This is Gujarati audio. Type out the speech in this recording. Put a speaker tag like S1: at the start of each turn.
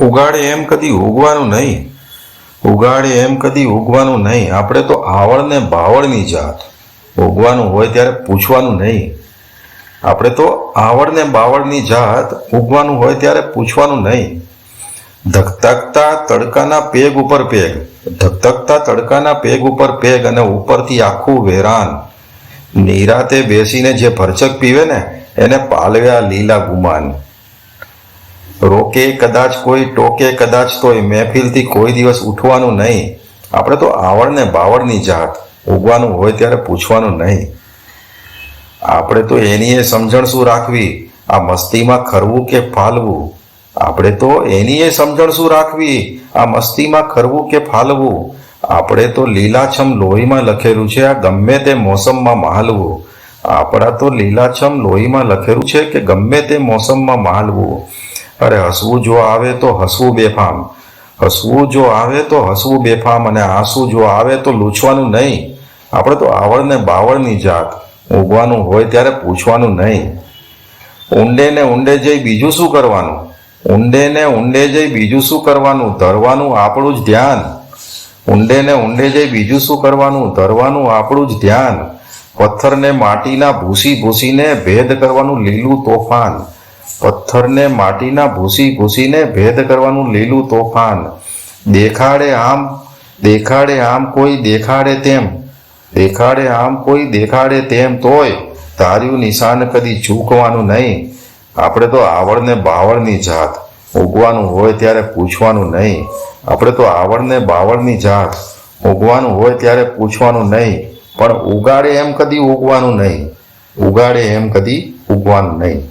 S1: ઉગાડે એમ કદી ઉગવાનું નહીં. ઉગાડે એમ કદી ઉગવાનું નહીં. આપણે તો આવડ ને બાવળની જાત. ઉગવાનું હોય ત્યારે પૂછવાનું નહીં. આપણે તો આવડ ને બાવળની જાત ઉગવાનું હોય ત્યારે પૂછવાનું નહીં. ધકધકતા તડકાના પેગ ઉપર પેગ. ધકધકતા તડકાના પેગ ઉપર પેગ અને ઉપરથી આખું વેરાન. નિરાતે બેસીને જે ભરચક પીવે ને, એને પાલવ્યા લીલા ગુમાન. રોકે કદાચ કોઈ, ટોકે કદાચ તોય, મહેફિલથી કોઈ દિવસ ઉઠવાનું નહીં. આપણે તો આવડ ને બાવળની જાત. ઉગવાનું હોય ત્યારે પૂછવાનું નહીં. આપણે તો એની એ સમજણ શું રાખવી. આ મસ્તીમાં ખરવું કે ફાલવું? આપણે તો એની એ સમજણ શું રાખવી. આ મસ્તીમાં ખરવું કે ફાલવું? આપણે તો લીલાછમ લોહીમાં લખેલું છે, આ ગમે તે મોસમમાં માલવું આપણા તો લીલાછમ લોહીમાં લખેલું છે કે ગમે તે મોસમમાં માલવું અરે હસવું જો આવે તો હસવું બેફામ. હસવું જો આવે તો હસવું બેફામ અને આંસુ જો આવે તો લૂછવાનું નહીં. આપણે તો આવડ ને બાવળની જાત. ઉગવાનું હોય ત્યારે પૂછવાનું નહીં. ઊંડે ને ઊંડે જઈ બીજું શું કરવાનું? ઊંડે ને ઊંડે જઈ બીજું શું કરવાનું? ધરવાનું આપણું જ ધ્યાન. ઊંડે ને ઊંડે જઈ બીજું શું કરવાનું? ધરવાનું આપણું જ ધ્યાન. પથ્થરને માટીના ભૂસી ભૂસીને ભેદ કરવાનું લીલું તોફાન. પથ્થરને માટીના ભૂસી ભૂસીને ભેદ કરવાનું લીલું તોફાન. દેખાડે આમ દેખાડે આમ કોઈ દેખાડે તેમ. દેખાડે આમ કોઈ દેખાડે તેમ તોય તાર્યું નિશાન કદી ચૂકવાનું નહીં. આપણે તો આવડને બાવળની જાત. ઉગવાનું હોય ત્યારે પૂછવાનું નહીં. આપણે તો આવડને બાવળની જાત. ઉગવાનું હોય ત્યારે પૂછવાનું નહીં. પણ ઉગાડે એમ કદી ઉગવાનું નહીં. ઉગાડે એમ કદી ઉગવાનું નહીં.